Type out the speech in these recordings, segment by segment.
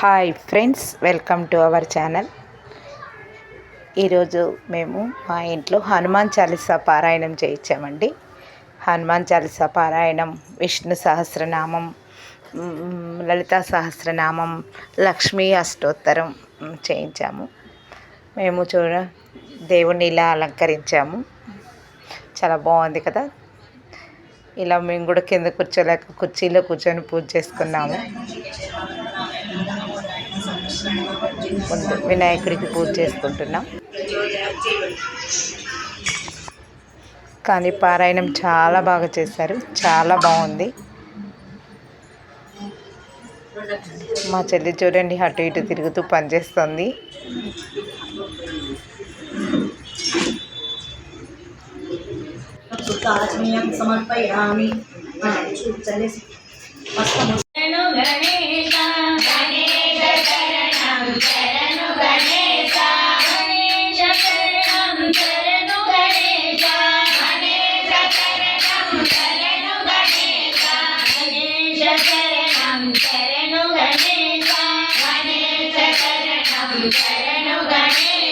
Hi friends welcome to our channel. ఈరోజు మేము మా ఇంట్లో హనుమాన్ చాలీసా పారాయణం చేయించామండి. హనుమాన్ చాలీసా పారాయణం విష్ణు సహస్రనామం మ్, లలితా సహస్రనామం లక్ష్మీ అష్టోత్తరం చేయించాము. మేము చూడ దేవుణ్ణి ఇలా అలంకరించాము. చాలా బాగుంది కదా? ఇలా మేము కూడా కింద కూర్చోలేక కుర్చీలో కూర్చొని పూజ చేసుకున్నాము. ముందు వినాయకుడికి పూజ చేసుకుంటున్నాం. కానీ పారాయణం చాలా బాగా చేశారు. చాలా బాగుంది. మా చెల్లి చూడండి అటు ఇటు తిరుగుతూ పనిచేస్తుంది. సమర్పయామి. ശരണുഗണേ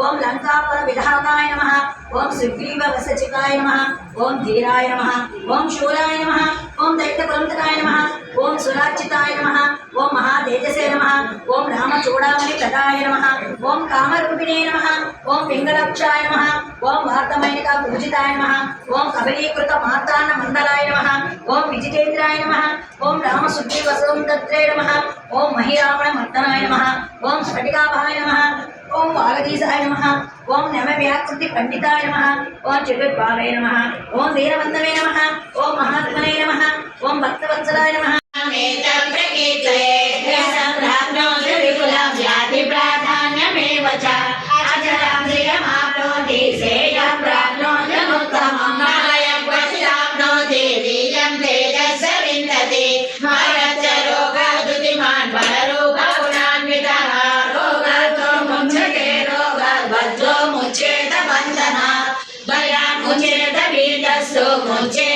ఓం లంకాపుర విధాతాయ నమ ఓం సుగ్రీవ వసచితాయ నమ ఓం ధీరాయ నమ ఓం శూలాయ నమ ఓం దైత్యపురంతకాయ నమ ఓం సురార్చితాయ నమ ఓం మహాతేజసే నమ ఓం రామచూడామణి ప్రదాయ నమ ఓం కామరూపిణే నమ ఓం పింగళక్షాయ నమ ఓం వార్తమైనిక పూజితాయ నమ ఓం కబలీకృత మార్తాన్న మండలాయ నమ ఓం విజితేంద్రాయ నమ ఓం రామసుగ్రీవ సౌందత్రే నమ. ఓం మహిరావణ మర్దనాయ నమ. ఓం స్ఫటికాభాయ నమ. ఓం వాగదీశాయ నమ. ఓం నమ వ్యాకృతి పండితాయ నమ. ఓం చతుర్బాలయ నమ. ఓం వీరవందమే నమ. ఓం మహాత్మనే నమ. ఓం భక్తవత్సలాయ నమ. Yeah.